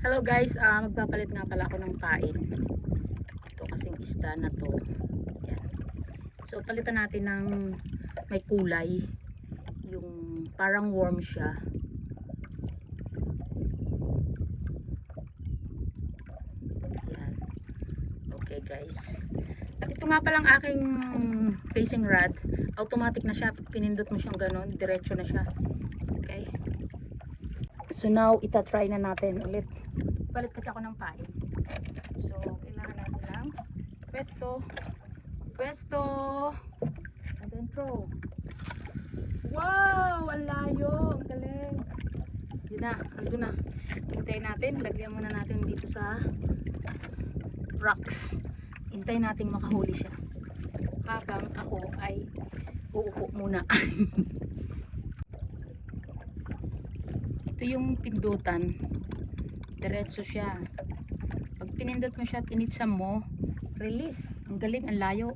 Hello guys, ah magpapalit nga pala ako ng pain. Ito kasing isda na to. Yan. So palitan natin ng may kulay. Yung parang warm siya. Yan. Okay guys. At ito nga palang aking facing rod. Automatic na siya. Pinindot mo siyang ganun, diretso na siya. Okay. So now, itatry na natin ulit. Palit kasi ako ng pain. So, kailangan natin ng pesto. Pesto! And then throw. Wow! Ang layo! Ang galing! Yun na, ando na. Hintayin natin. Lagyan muna natin dito sa rocks. Hintayin natin makahuli siya. Habang ako ay uupo muna. Ito yung pindutan. Diretso siya. Pag pinindot mo siya at initsam mo, release. Ang galing, ang layo.